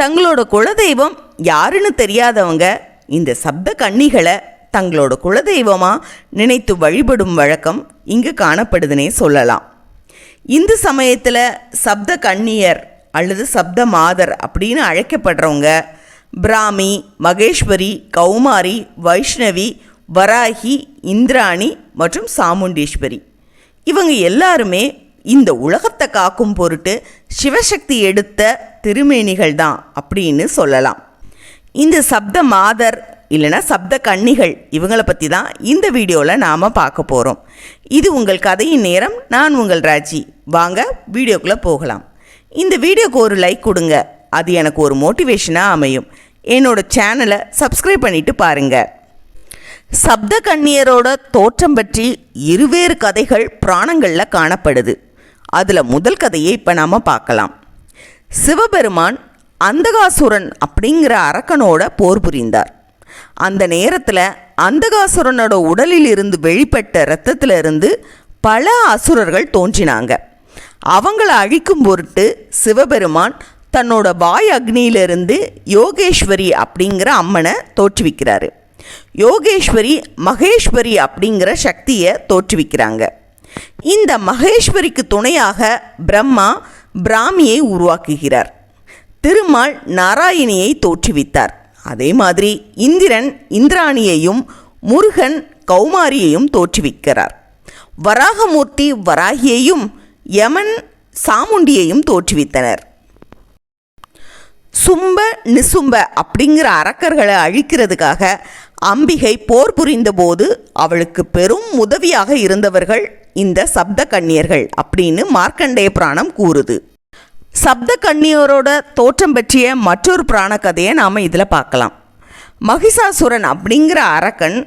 தங்களோட குலதெய்வம் யாருன்னு தெரியாதவங்க இந்த சப்த கன்னிகளை தங்களோட குலதெய்வமாக நினைத்து வழிபடும் வழக்கம் இங்கு காணப்படுதுனே சொல்லலாம். இந்து சமயத்தில் சப்த கன்னியர் அல்லது சப்த மாதர் அப்படின்னு அழைக்கப்படுறவங்க பிராமி மகேஸ்வரி கௌமாரி வைஷ்ணவி வராகி இந்திராணி மற்றும் சாமுண்டீஸ்வரி. இவங்க எல்லாருமே இந்த உலகத்தை காக்கும் பொருட்டு சிவசக்தி எடுத்த திருமேனிகள் தான் அப்படின்னு சொல்லலாம். இந்த சப்த மாதர் இல்லைன்னா சப்த கன்னிகள் இவங்களை பற்றி தான் இந்த வீடியோவில் நாம் பார்க்க போகிறோம் இது உங்கள் கதையின் நேரம் நான் உங்கள் ராஜி. வாங்க வீடியோக்குள்ளே போகலாம். இந்த வீடியோக்கு ஒரு லைக் கொடுங்க. அது எனக்கு ஒரு மோட்டிவேஷனாக அமையும். என்னோடய சேனலை சப்ஸ்கிரைப் பண்ணிவிட்டு பாருங்கள் சப்த கன்னியரோட தோற்றம் பற்றி இருவேறு கதைகள் புராணங்களில் காணப்படுது. அதில் முதல் கதையை இப்போ நாம் பார்க்கலாம். சிவபெருமான் அந்தகாசுரன் அப்படிங்கிற அரக்கனோட போர் புரிந்தார். அந்த நேரத்தில் அந்தகாசுரனோட உடலில் இருந்து வெளிப்பட்ட இரத்தத்துல இருந்து பல அசுரர்கள் தோன்றினாங்க. அவங்கள அழிக்கும் பொருட்டு சிவபெருமான் தன்னோட வாய் அக்னியிலிருந்து யோகேஸ்வரி அப்படிங்கிற அம்மனை தோற்றுவிக்கிறாரு. யோகேஸ்வரி மகேஸ்வரி அப்படிங்கிற சக்தியை தோற்றுவிக்கிறாங்க. இந்த மகேஸ்வரிக்கு துணையாக பிரம்மா பிராமியை உருவாக்குகிறார். திருமால் நாராயணியை தோற்றுவித்தார். அதே மாதிரி இந்திரன் இந்திராணியையும் முருகன் கௌமாரியையும் தோற்றுவிக்கிறார். வராகமூர்த்தி வராகியையும் யமன் சாமுண்டியையும் தோற்றுவித்தனர். சும்ப நிசும்ப அப்படிங்கிற அரக்கர்களை அழிக்கிறதுக்காக அம்பிகை போர் புரிந்தபோது அவளுக்கு பெரும் உதவியாக இருந்தவர்கள் இந்த சப்த கண்ணியர்கள் அப்படின்னு மார்க்கண்டேய புராணம் கூறுது. சப்த கண்ணியரோட தோற்றம் பற்றிய மற்றொரு புராண கதையை நாம் இதில் பார்க்கலாம். மகிஷாசுரன் அப்படிங்கிற அரக்கன்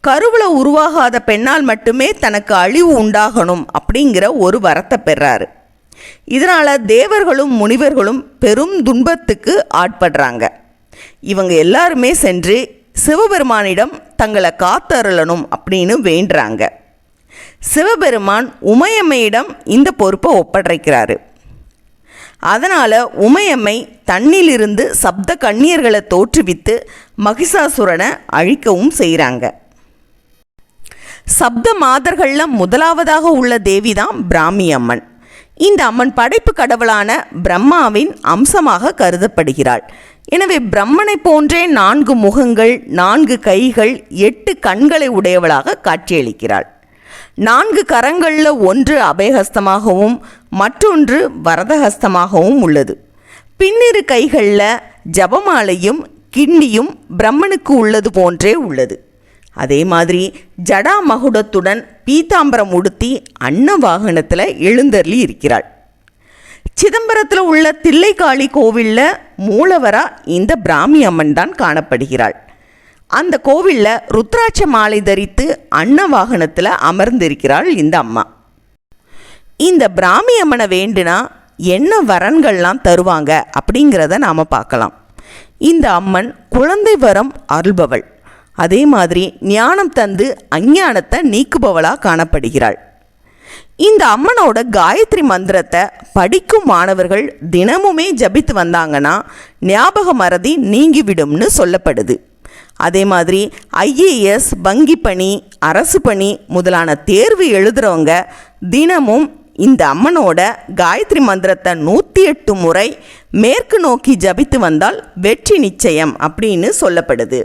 கருவில் உருவாகாத பெண்ணால் மட்டுமே தனக்கு அழிவு உண்டாகணும் அப்படிங்கிற ஒரு வரத்தை பெறாரு. இதனால் தேவர்களும் முனிவர்களும் பெரும் துன்பத்துக்கு ஆட்படுறாங்க. இவங்க எல்லாருமே சென்று சிவபெருமானிடம் தங்களை காத்தருளணும் அப்படின்னு வேண்டுறாங்க. சிவபெருமான் உமையம்மையிடம் இந்த பொறுப்பை ஒப்படைக்கிறாரு. அதனால் உமையம்மை தன்னிலிருந்து சப்த கண்ணீர்களை தோற்றுவித்து மகிஷாசுரனை அழிக்கவும் செய்கிறாங்க சப்த மாதர்களில் முதலாவதாக உள்ள தேவி தான் பிராமி அம்மன் இந்த அம்மன் படைப்பு கடவுளான பிரம்மாவின் அம்சமாக கருதப்படுகிறாள். எனவே பிரம்மனை போன்றே நான்கு முகங்கள் நான்கு கைகள் எட்டு கண்களை உடையவளாக காட்சியளிக்கிறாள். நான்கு கரங்களில் ஒன்று அபயஹஸ்தமாகவும் மற்றொன்று வரதஹஸ்தமாகவும் உள்ளது. பின்னிரு கைகளில் ஜபமாலையும் கிண்ணியும் பிரம்மனுக்கு உள்ளது போன்றே உள்ளது. அதே மாதிரி ஜடா மகுடத்துடன் பீதாம்பரம் உடுத்தி அன்ன வாகனத்தில் எழுந்தருளி இருக்கிறாள். சிதம்பரத்தில் உள்ள தில்லைக்காளி கோவிலில் மூலவரா இந்த பிராமி அம்மன் தான் காணப்படுகிறாள். அந்த கோவிலில் ருத்ராட்ச மாலை தரித்து அன்ன வாகனத்தில் அமர்ந்திருக்கிறாள் இந்த அம்மா. இந்த பிராமி அம்மனை வேண்டுனா என்ன வரன்கள்லாம் தருவாங்க அப்படிங்கிறத நாம் பார்க்கலாம். இந்த அம்மன் குழந்தை வரம் அருள்பவள். அதே மாதிரி ஞானம் தந்து அஞ்ஞானத்தை நீக்குபவளாக காணப்படுகிறாள். இந்த அம்மனோட காயத்ரி மந்திரத்தை படிக்கும் மாணவர்கள் தினமுமே ஜபித்து வந்தாங்கன்னா ஞாபக மறதி நீங்கிவிடும்னு சொல்லப்படுது. அதே மாதிரி ஐஏஎஸ் வங்கி பணி அரசு பணி முதலான தேர்வு எழுதுகிறவங்க தினமும் இந்த அம்மனோட காயத்ரி மந்திரத்தை நூற்றி எட்டு முறை மேற்கு நோக்கி ஜபித்து வந்தால் வெற்றி நிச்சயம் அப்படின்னு சொல்லப்படுது.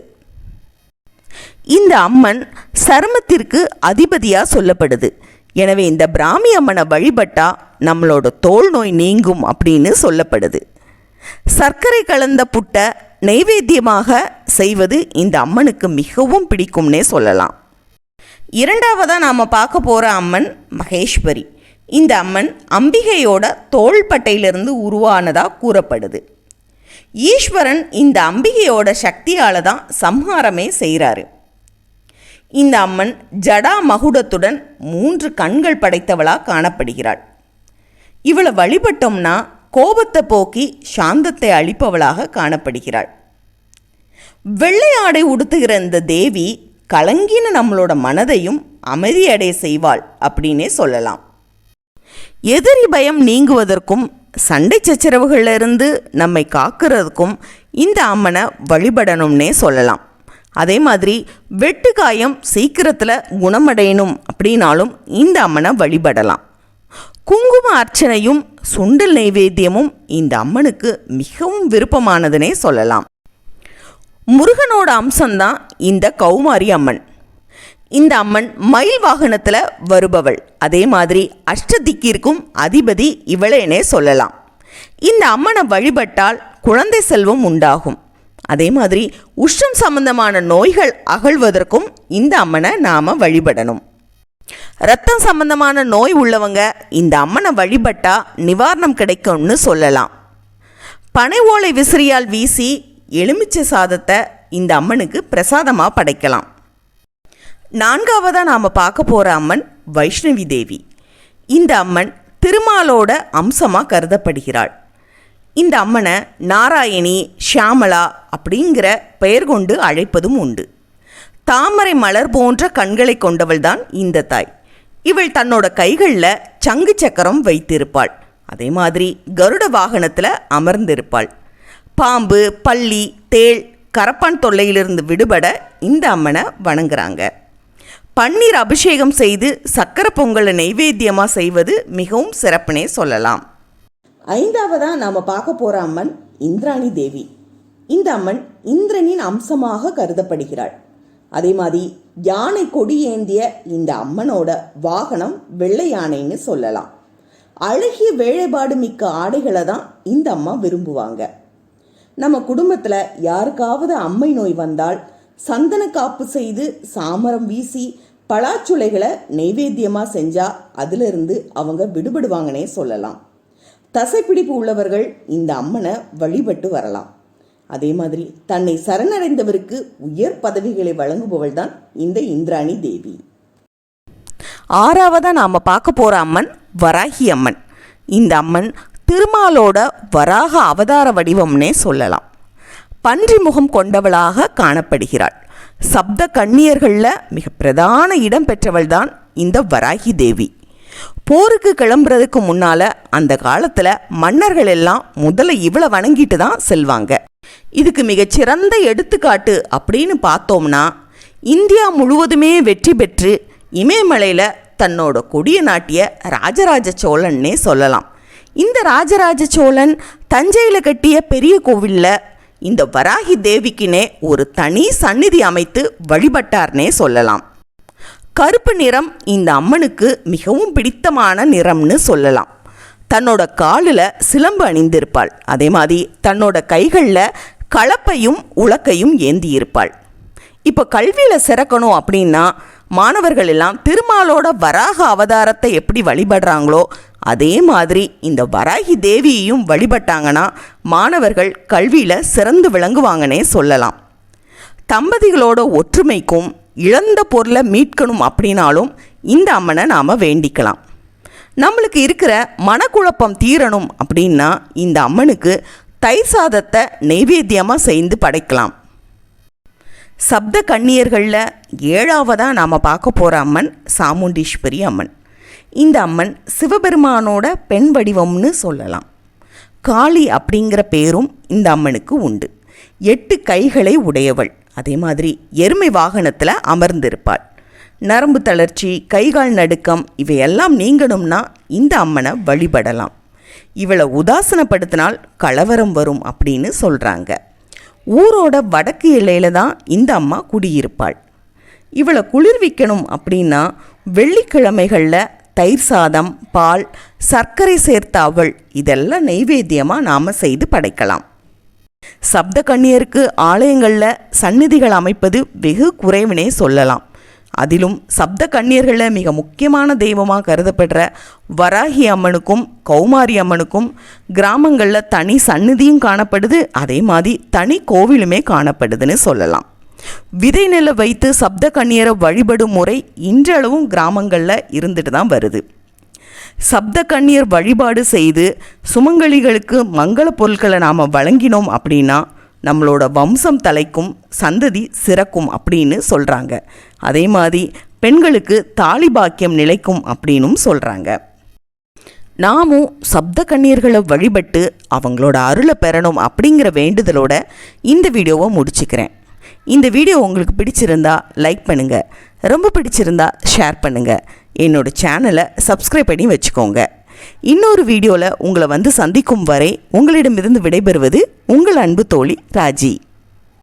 இந்த அம்மன் சருமத்திற்கு அதிபதியாக சொல்லப்படுது. எனவே இந்த பிராமி அம்மனை வழிபட்டா நம்மளோட தோல் நோய் நீங்கும் அப்படின்னு சொல்லப்படுது. சர்க்கரை கலந்த புட்டை நைவேத்தியமாக செய்வது இந்த அம்மனுக்கு மிகவும் பிடிக்கும்னே சொல்லலாம். இரண்டாவதாக நாம் பார்க்க போகிற அம்மன் மகேஸ்வரி. இந்த அம்மன் அம்பிகையோட தோள்பட்டையிலிருந்து உருவானதாக கூறப்படுது. ஈஸ்வரன் இந்த அம்பிகையோட சக்தியால் தான் சம்ஹாரமே செய்கிறாரு இந்த அம்மன் ஜடா மகுடத்துடன் மூன்று கண்கள் படைத்தவளாக காணப்படுகிறாள். இவளை வழிபட்டோம்னா கோபத்தை போக்கி சாந்தத்தை அளிப்பவளாக காணப்படுகிறாள். வெள்ளை ஆடை உடுத்துகிற இந்த தேவி கலங்கின நம்மளோட மனதையும் அமைதியடைய செய்வாள் அப்படின்னே சொல்லலாம். எதிரி பயம் நீங்குவதற்கும் சண்டை சச்சரவுகளிலிருந்து நம்மை காக்கிறதுக்கும் இந்த அம்மனை வழிபடணும்னே சொல்லலாம். அதே மாதிரி வெட்டுக்காயம் சீக்கிரத்தில் குணமடையணும் அப்படின்னாலும் இந்த அம்மனை வழிபடலாம். குங்கும அர்ச்சனையும் சுண்டல் நைவேத்தியமும் இந்த அம்மனுக்கு மிகவும் விருப்பமானதுனே சொல்லலாம். முருகனோட அம்சம்தான் இந்த கௌமாரி அம்மன். இந்த அம்மன் மயில் வாகனத்தில் வருபவள். அதே மாதிரி அஷ்டதிக்கிற்கும் அதிபதி இவளேனே சொல்லலாம். இந்த அம்மனை வழிபட்டால் குழந்தை செல்வம் உண்டாகும். அதே மாதிரி உஷ்ணம் சம்பந்தமான நோய்கள் அகழ்வதற்கும் இந்த அம்மனை நாம் வழிபடணும். ரத்தம் சம்பந்தமான நோய் உள்ளவங்க இந்த அம்மனை வழிபட்டா நிவாரணம் கிடைக்கும்னு சொல்லலாம். பனை ஓலை விசிறியால் வீசி எலுமிச்சை சாதத்தை இந்த அம்மனுக்கு பிரசாதமாக படைக்கலாம். நான்காவதாக நாம் பார்க்க போகிற அம்மன் வைஷ்ணவி தேவி. இந்த அம்மன் திருமாலோட அம்சமாக கருதப்படுகிறாள். இந்த அம்மனை நாராயணி ஷியாமலா அப்படிங்கிற பெயர் கொண்டு அழைப்பதும் உண்டு. தாமரை மலர் போன்ற கண்களை கொண்டவள்தான் இந்த தாய். இவள் தன்னோட கைகளில் சங்கு சக்கரம் வைத்திருப்பாள். அதே மாதிரி கருட வாகனத்தில் அமர்ந்திருப்பாள். பாம்பு பள்ளி தேள் கரப்பான் தொல்லையிலிருந்து விடுபட இந்த அம்மனை வணங்குறாங்க. பன்னீர் அபிஷேகம் செய்து சக்கரை பொங்கலை நைவேத்தியமாக செய்வது மிகவும் சிறப்புனே சொல்லலாம். ஐந்தாவதாக நாம் பார்க்க போகிற அம்மன் இந்திராணி தேவி. இந்த அம்மன் இந்திரனின் அம்சமாக கருதப்படுகிறாள். அதே மாதிரி யானை கொடி ஏந்திய இந்த அம்மனோட வாகனம் வெள்ளை யானைன்னு சொல்லலாம். அழகிய வேலைப்பாடு மிக்க ஆடைகளை தான் இந்த அம்மா விரும்புவாங்க. நம்ம குடும்பத்தில் யாருக்காவது அம்மை நோய் வந்தால் சந்தன காப்பு செய்து சாமரம் வீசி பலாச்சுளைகளை நெய்வேத்தியமாக செஞ்சால் அதிலிருந்து அவங்க விடுபடுவாங்கன்னே சொல்லலாம். தசைப்பிடிப்பு உள்ளவர்கள் இந்த அம்மனை வழிபட்டு வரலாம். அதே மாதிரி தன்னை சரணடைந்தவருக்கு உயர் பதவிகளை வழங்குபவள் தான் இந்த இந்திராணி தேவி. ஆறாவதாக நாம் பார்க்க போகிற அம்மன் வராகி அம்மன். இந்த அம்மன் திருமாலோட வராக அவதார வடிவம்னே சொல்லலாம். பன்றி முகம் கொண்டவளாக காணப்படுகிறாள். சப்த கன்னியர்களில் மிக பிரதான இடம் பெற்றவள் தான் இந்த வராகி தேவி. போருக்கு கிளம்புறதுக்கு முன்னால அந்த காலத்தில் மன்னர்கள் எல்லாம் முதல்ல இவ்வளோ வணங்கிட்டு தான் செல்வாங்க. இதுக்கு மிகச்சிறந்த எடுத்துக்காட்டு அப்படின்னு பார்த்தோம்னா இந்தியா முழுவதுமே வெற்றி பெற்று இமயமலையில் தன்னோட கொடிய நாட்டிய ராஜராஜ சோழன்னே சொல்லலாம். இந்த ராஜராஜ சோழன் தஞ்சையில் கட்டிய பெரிய கோவிலில் இந்த வராகி தேவிக்குனே ஒரு தனி சந்நிதி அமைத்து வழிபட்டார்னே சொல்லலாம். கருப்பு நிறம் இந்த அம்மனுக்கு மிகவும் பிடித்தமான நிறம்னு சொல்லலாம். தன்னோட காலில் சிலம்பு அணிந்திருப்பாள். அதே மாதிரி தன்னோட கைகளில் கலப்பையும் உலக்கையும் ஏந்தியிருப்பாள். இப்போ கல்வியில் சிறக்கணும் அப்படின்னா மாணவர்கள் எல்லாம் திருமாலோட வராக அவதாரத்தை எப்படி வழிபடுறாங்களோ அதே மாதிரி இந்த வராகி தேவியையும் வழிபட்டாங்கன்னா மாணவர்கள் கல்வியில் சிறந்து விளங்குவாங்கன்னே சொல்லலாம். தம்பதிகளோட ஒற்றுமைக்கும் இழந்த பொருளை மீட்கணும் அப்படின்னாலும் இந்த அம்மனை நாம் வேண்டிக்கலாம். நம்மளுக்கு இருக்கிற மனக்குழப்பம் தீரணும் அப்படின்னா இந்த அம்மனுக்கு தயிர் சாதத்தை நைவேத்தியமாக செய்து படைக்கலாம். சப்த கன்னியர்களில் ஏழாவதாக நாம் பார்க்க போகிற அம்மன் சாமுண்டீஸ்வரி அம்மன். இந்த அம்மன் சிவபெருமானோட பெண் வடிவம்னு சொல்லலாம். காளி அப்படிங்கிற பேரும் இந்த அம்மனுக்கு உண்டு. எட்டு கைகளை உடையவள். அதே மாதிரி எருமை வாகனத்தில் அமர்ந்திருப்பாள். நரம்பு தளர்ச்சி கைகால் நடுக்கம் இவையெல்லாம் நீங்கணும்னா இந்த அம்மனை வழிபடலாம். இவளை உதாசனப்படுத்தினால் கலவரம் வரும் அப்படின்னு சொல்கிறாங்க ஊரோட வடக்கு எல்லையில் தான் இந்த அம்மா குடியிருப்பாள். இவளை குளிர்விக்கணும் அப்படின்னா வெள்ளிக்கிழமைகளில் தயிர் சாதம் பால் சர்க்கரை சேர்த்த அவள். இதெல்லாம் நெய்வேத்தியமாக நாம் செய்து படைக்கலாம். சப்த கன்னியருக்கு ஆலயங்களில் சந்நிதிகள் அமைப்பது வெகு குறைவினே சொல்லலாம். அதிலும் சப்த கன்னியர்களில் மிக முக்கியமான தெய்வமாக கருதப்படுற வராகி அம்மனுக்கும் கௌமாரி அம்மனுக்கும் கிராமங்களில் தனி சந்நிதியும் காணப்படுது. அதே மாதிரி தனி கோவிலுமே காணப்படுதுன்னு சொல்லலாம். விதை நெல்லை வைத்து சப்த கன்னியரை வழிபடும் முறை இன்றளவும் கிராமங்களில் இருந்துட்டு தான் வருது. சப்த கண்ணீர் வழிபாடு செய்து சுமங்கலிகளுக்கு மங்கள பொருட்களை நாம் வழங்கினோம் அப்படின்னா நம்மளோட வம்சம் தலைக்கும் சந்ததி சிறக்கும் அப்படின்னு சொல்கிறாங்க அதே மாதிரி பெண்களுக்கு தாலி பாக்கியம் நிலைக்கும் அப்படின்னும் சொல்கிறாங்க நாமும் சப்த கண்ணீர்களை வழிபட்டு அவங்களோட அருளை பெறணும் அப்படிங்கிற வேண்டுதலோட இந்த வீடியோவை முடிச்சுக்கிறேன். இந்த வீடியோ உங்களுக்கு பிடிச்சிருந்தா லைக் பண்ணுங்கள் ரொம்ப பிடிச்சிருந்தா ஷேர் பண்ணுங்கள் என்னோட சேனலை சப்ஸ்கிரைப் பண்ணி வச்சுக்கோங்க. இன்னொரு வீடியோவில் உங்களை வந்து சந்திக்கும் வரை உங்களிடமிருந்து விடைபெறுவது உங்கள் அன்பு தோழி ராஜி.